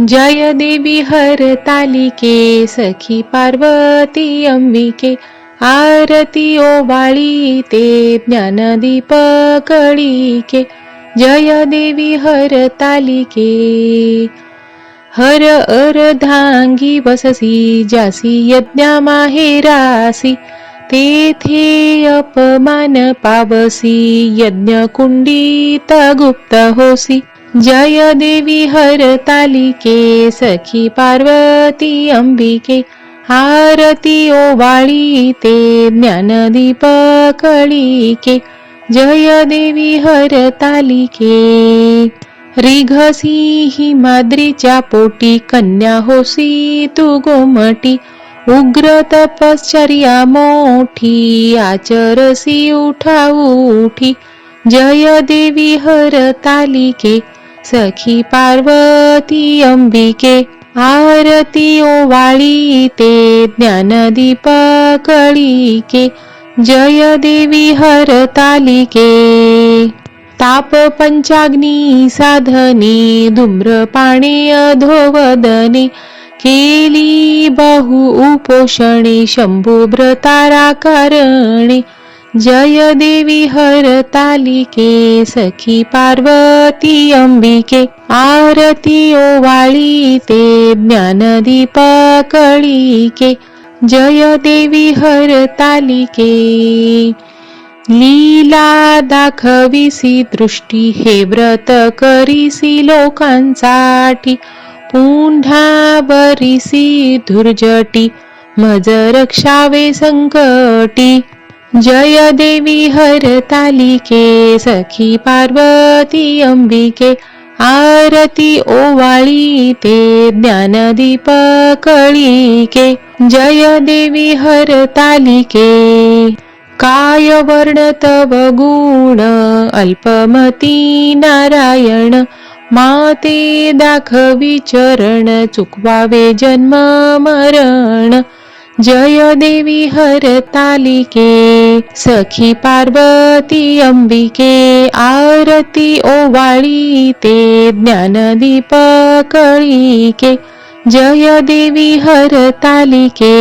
जय देवी हर तालिके सखी पार्वती अंबिके आरती ओवाळी ते ज्ञानदीप कळीके जय देवी हर तालिके हर अर्धांगी बससी जासी यज्ञा माहेरासी तेथे अपमान पावसी यज्ञ कुंडीत गुप्त होसी। जय देवी हर तालिके सखी पार्वती अंबिके आरती ओवाळी ते ज्ञानदीप कळीके जय देवी हर तालिके रिघसी हिमाद्रीच्या पोटी कन्या होसी तू गोमटी उग्र तपश्चर्या मोठी आचरसी उठा उठी जय देवी हर तालिके सखी पार्वती अंबिके आरती ओवाळी ते ज्ञानदीप कळीके जय देवी हर तालिके. ताप पंचाग्नी साधनी धूम्रपाणे अधोवदने केली बहु उपोषणे शंभुव्रताराकारणे जय देवी हर तालिके सखी पार्वती अंबिके आरती ओवाळी ते ज्ञानदीप कळीके जय देवी हर तालिके. लीला दाखविसी दृष्टी हे व्रत करीसी लोकांसाठी पुन्हा बरीसी धुर्जटी मज रक्षावे संकटी. जय देवी हर तालिके सखी पार्वती अंबिके आरती ओवाळी ते ज्ञानदीप कळीके जय देवी हर तालिके. काय वर्ण तव गुण अल्पमती नारायण माते दाखवी चरण चुकवावे जन्म मरण. जय देवी हर तालिके सखी पार्वती अंबिके आरती ओवाळी ते ज्ञानदीप कळीके जय देवी हर तालिके.